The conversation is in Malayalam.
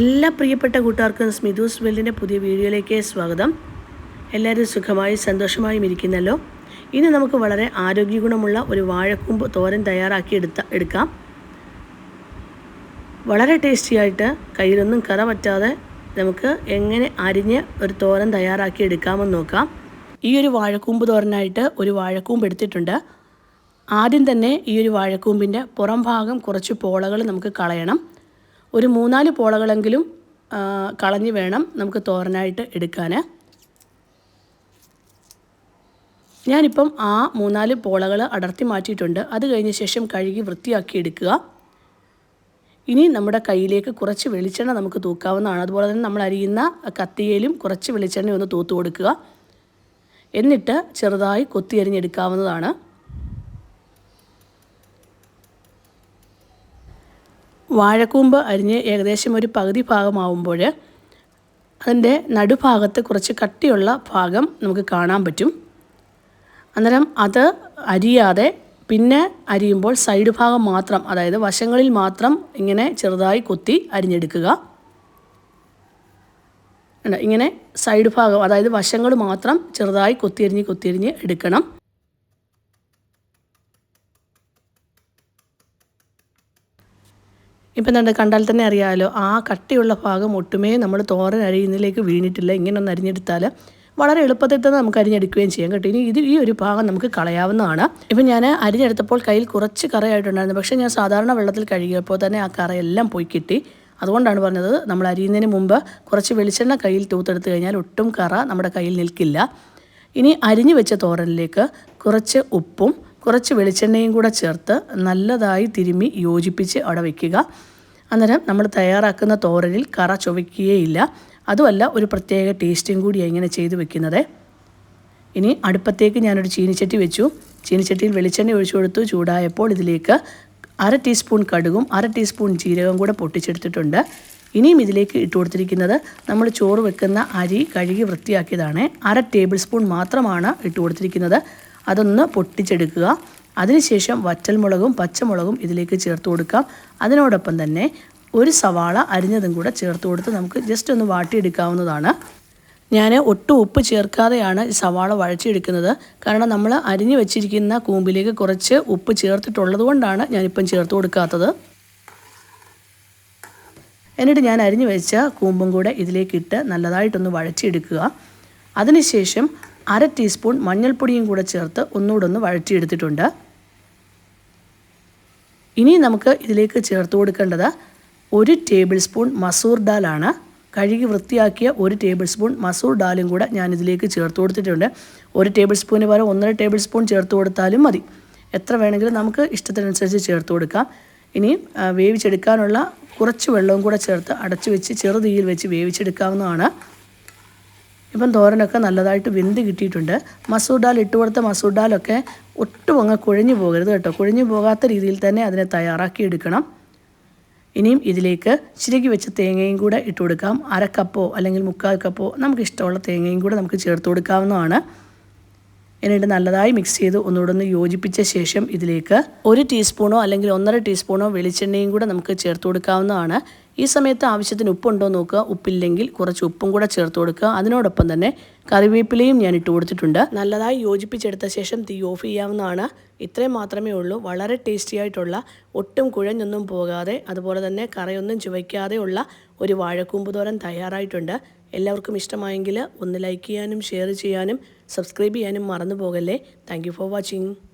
എല്ലാ പ്രിയപ്പെട്ട കൂട്ടുകാർക്കും സ്മിതൂസ് വെല്ലിന്റെ പുതിയ വീഡിയോയിലേക്ക് സ്വാഗതം. എല്ലാവരും സുഖമായി സന്തോഷമായും ഇരിക്കുന്നല്ലോ. ഇന്ന് നമുക്ക് വളരെ ആരോഗ്യഗുണമുള്ള ഒരു വാഴക്കൂമ്പ് തോരൻ തയ്യാറാക്കി എടുത്ത എടുക്കാം. വളരെ ടേസ്റ്റിയായിട്ട് കയ്യിലൊന്നും കറ പറ്റാതെ നമുക്ക് എങ്ങനെ അരിഞ്ഞ് ഒരു തോരൻ തയ്യാറാക്കി എടുക്കാമെന്ന് നോക്കാം. ഈ ഒരു വാഴക്കൂമ്പ് തോരനായിട്ട് ഒരു വാഴക്കൂമ്പ് എടുത്തിട്ടുണ്ട്. ആദ്യം തന്നെ ഈ ഒരു വാഴക്കൂമ്പിന്റെ പുറം ഭാഗം കുറച്ച് പോളകൾ നമുക്ക് കളയണം. ഒരു മൂന്നാൽ പോളകളെങ്കിലും കളഞ്ഞ് വേണം നമുക്ക് തോരനായിട്ട് എടുക്കാൻ ഞാനിപ്പം ആ മൂന്നാൽ പോളകൾ അടർത്തി മാറ്റിയിട്ടുണ്ട്. അത് കഴിഞ്ഞ ശേഷം കഴുകി വൃത്തിയാക്കി എടുക്കുക. ഇനി നമ്മുടെ കയ്യിലേക്ക് കുറച്ച് വെളിച്ചെണ്ണ നമുക്ക് തൂക്കാവുന്നതാണ്. അതുപോലെ തന്നെ നമ്മൾ അരിയുന്ന കത്തിയേലും കുറച്ച് വെളിച്ചെണ്ണ ഒന്ന് തൂത്ത് കൊടുക്കുക. എന്നിട്ട് ചെറുതായി കൊത്തി അരിഞ്ഞെടുക്കാവുന്നതാണ് വാഴക്കൂമ്പ് അരിഞ്ഞ് ഏകദേശം ഒരു പകുതി ഭാഗമാവുമ്പോൾ അതിന്റെ നടുഭാഗത്ത് കുറച്ച് കട്ടിയുള്ള ഭാഗം നമുക്ക് കാണാൻ പറ്റും അന്നേരം അത് അരിയാതെ പിന്നെ അരിയുമ്പോൾ സൈഡ് ഭാഗം മാത്രം അതായത് വശങ്ങളിൽ മാത്രം ഇങ്ങനെ ചെറുതായി കൊത്തി അരിഞ്ഞെടുക്കുക. ഇങ്ങനെ സൈഡ് ഭാഗം അതായത് വശങ്ങൾ മാത്രം ചെറുതായി കൊത്തിയരിഞ്ഞ് കൊത്തിയരിഞ്ഞ് എടുക്കണം ഇപ്പം എന്താ കണ്ടാൽ തന്നെ അറിയാമല്ലോ ആ കട്ടിയുള്ള ഭാഗം ഒട്ടുമേ നമ്മൾ തോരൻ അരിയുന്നതിലേക്ക് വീണിട്ടില്ല. ഇങ്ങനെ ഒന്ന് അരിഞ്ഞെടുത്താൽ വളരെ എളുപ്പത്തിൽ തന്നെ നമുക്ക് അരിഞ്ഞെടുക്കുകയും ചെയ്യാം കേട്ടോ. ഇനി ഇത് ഈ ഒരു ഭാഗം നമുക്ക് കളയാവുന്നതാണ്. ഇപ്പം ഞാൻ അരിഞ്ഞെടുത്തപ്പോൾ കയ്യിൽ കുറച്ച് കറയായിട്ടുണ്ടായിരുന്നു. പക്ഷേ ഞാൻ സാധാരണ വെള്ളത്തിൽ കഴുകിയപ്പോൾ തന്നെ ആ കറയെല്ലാം പോയി കിട്ടി. അതുകൊണ്ടാണ് പറഞ്ഞത് നമ്മൾ അരിയുന്നതിന് മുമ്പ് കുറച്ച് വെളിച്ചെണ്ണ കയ്യിൽ തൂത്തെടുത്ത് കഴിഞ്ഞാൽ ഒട്ടും കറ നമ്മുടെ കയ്യിൽ നിൽക്കില്ല. ഇനി അരിഞ്ഞു വെച്ച തോരനിലേക്ക് കുറച്ച് ഉപ്പും കുറച്ച് വെളിച്ചെണ്ണയും കൂടെ ചേർത്ത് നല്ലതായി തിരുമ്മി യോജിപ്പിച്ച് അവിടെ വയ്ക്കുക അന്നേരം നമ്മൾ തയ്യാറാക്കുന്ന തോരനിൽ കറ ചുവയ്ക്കുകയില്ല അതുമല്ല ഒരു പ്രത്യേക ടേസ്റ്റും കൂടിയാണ് ഇങ്ങനെ ചെയ്ത് വെക്കുന്നത്. ഇനി അടുപ്പത്തേക്ക് ഞാനൊരു ചീനിച്ചട്ടി വെച്ചു. ചീനിച്ചട്ടിയിൽ വെളിച്ചെണ്ണ ഒഴിച്ചു കൊടുത്തു. ചൂടായപ്പോൾ ഇതിലേക്ക് അര ടീസ്പൂൺ കടുകും അര ടീസ്പൂൺ ജീരകം കൂടെ പൊട്ടിച്ചെടുത്തിട്ടുണ്ട്. ഇനിയും ഇതിലേക്ക് ഇട്ട് കൊടുത്തിരിക്കുന്നത് നമ്മൾ ചോറ് വെക്കുന്ന അരി കഴുകി വൃത്തിയാക്കിയതാണ്. അര ടേബിൾ സ്പൂൺ മാത്രമാണ് ഇട്ട് കൊടുത്തിരിക്കുന്നത്. അതൊന്ന് പൊട്ടിച്ചെടുക്കുക. അതിനുശേഷം വറ്റൽമുളകും പച്ചമുളകും ഇതിലേക്ക് ചേർത്ത് കൊടുക്കാം അതിനോടൊപ്പം തന്നെ ഒരു സവാള അരിഞ്ഞതും കൂടെ ചേർത്ത് കൊടുത്ത് നമുക്ക് ജസ്റ്റ് ഒന്ന് വാട്ടിയെടുക്കാവുന്നതാണ്. ഞാൻ ഒട്ടും ഉപ്പ് ചേർക്കാതെയാണ് സവാള വഴച്ചെടുക്കുന്നത് കാരണം നമ്മൾ അരിഞ്ഞു വെച്ചിരിക്കുന്ന കൂമ്പിലേക്ക് കുറച്ച് ഉപ്പ് ചേർത്തിട്ടുള്ളത് കൊണ്ടാണ് ഞാനിപ്പം ചേർത്ത് കൊടുക്കാത്തത്. എന്നിട്ട് ഞാൻ അരിഞ്ഞു വെച്ച കൂമ്പും കൂടെ ഇതിലേക്കിട്ട് നല്ലതായിട്ടൊന്ന് വഴച്ചെടുക്കുക അതിനുശേഷം അര ടീസ്പൂൺ മഞ്ഞൾപ്പൊടിയും കൂടെ ചേർത്ത് ഒന്നുകൂടൊന്ന് വഴറ്റിയെടുത്തിട്ടുണ്ട്. ഇനി നമുക്ക് ഇതിലേക്ക് ചേർത്ത് കൊടുക്കേണ്ടത് ഒരു ടേബിൾ സ്പൂൺ മസൂർ ദാലാണ്. കഴുകി വൃത്തിയാക്കിയ ഒരു ടേബിൾ സ്പൂൺ മസൂർ ദാലും കൂടെ ഞാൻ ഇതിലേക്ക് ചേർത്ത് കൊടുത്തിട്ടുണ്ട്. ഒരു ടേബിൾ സ്പൂണിന് പകരം ഒന്നര ടേബിൾ സ്പൂൺ ചേർത്ത് കൊടുത്താലും മതി. എത്ര വേണമെങ്കിലും നമുക്ക് ഇഷ്ടത്തിനനുസരിച്ച് ചേർത്ത് കൊടുക്കാം. ഇനി വേവിച്ചെടുക്കാനുള്ള കുറച്ച് വെള്ളവും കൂടെ ചേർത്ത് അടച്ചു വെച്ച് ചെറുതീയിൽ വെച്ച് വേവിച്ചെടുക്കാവുന്നതാണ്. ഇപ്പം തോരനൊക്കെ നല്ലതായിട്ട് വെന്ത് കിട്ടിയിട്ടുണ്ട്. മസൂർ ഡാൽ ഇട്ട് കൊടുത്ത മസൂർ ഡാലൊക്കെ ഒട്ടും അങ്ങ് കുഴഞ്ഞു പോകരുത് കേട്ടോ. കുഴഞ്ഞു പോകാത്ത രീതിയിൽ തന്നെ അതിനെ തയ്യാറാക്കി എടുക്കണം. ഇനിയും ഇതിലേക്ക് ചിരകി വെച്ച തേങ്ങയും കൂടെ ഇട്ട് കൊടുക്കാം. അരക്കപ്പോ കപ്പോ അല്ലെങ്കിൽ മുക്കാൽ കപ്പോ നമുക്ക് ഇഷ്ടമുള്ള തേങ്ങയും കൂടെ നമുക്ക് ചേർത്ത് കൊടുക്കാവുന്നതാണ്. എന്നിട്ട് നല്ലതായി മിക്സ് ചെയ്ത് ഒന്നുകൂടെ ഒന്ന് യോജിപ്പിച്ച ശേഷം ഇതിലേക്ക് ഒരു ടീസ്പൂണോ അല്ലെങ്കിൽ ഒന്നര ടീസ്പൂണോ വെളിച്ചെണ്ണയും കൂടെ നമുക്ക് ചേർത്ത് കൊടുക്കാവുന്നതാണ്. ഈ സമയത്ത് ആവശ്യത്തിന് ഉപ്പുണ്ടോ നോക്കുക. ഉപ്പില്ലെങ്കിൽ കുറച്ച് ഉപ്പും കൂടെ ചേർത്ത് കൊടുക്കുക. അതിനോടൊപ്പം തന്നെ കറിവേപ്പിലയും ഞാൻ ഇട്ട് കൊടുത്തിട്ടുണ്ട്. നല്ലതായി യോജിപ്പിച്ചെടുത്ത ശേഷം തീ ഓഫ് ചെയ്യാവുന്നതാണ്. ഇത്രയും മാത്രമേ ഉള്ളൂ. വളരെ ടേസ്റ്റി ആയിട്ടുള്ള ഒട്ടും കുഴഞ്ഞൊന്നും പോകാതെ അതുപോലെ തന്നെ കറയൊന്നും ചുവയ്ക്കാതെ ഉള്ള ഒരു വാഴക്കൂമ്പ് തോരൻ തയ്യാറായിട്ടുണ്ട്. എല്ലാവർക്കും ഇഷ്ടമായെങ്കിൽ ഒന്ന് ലൈക്ക് ചെയ്യാനും ഷെയർ ചെയ്യാനും സബ്സ്ക്രൈബ് ചെയ്യാനും മറന്നു പോകല്ലേ. Thank for watching.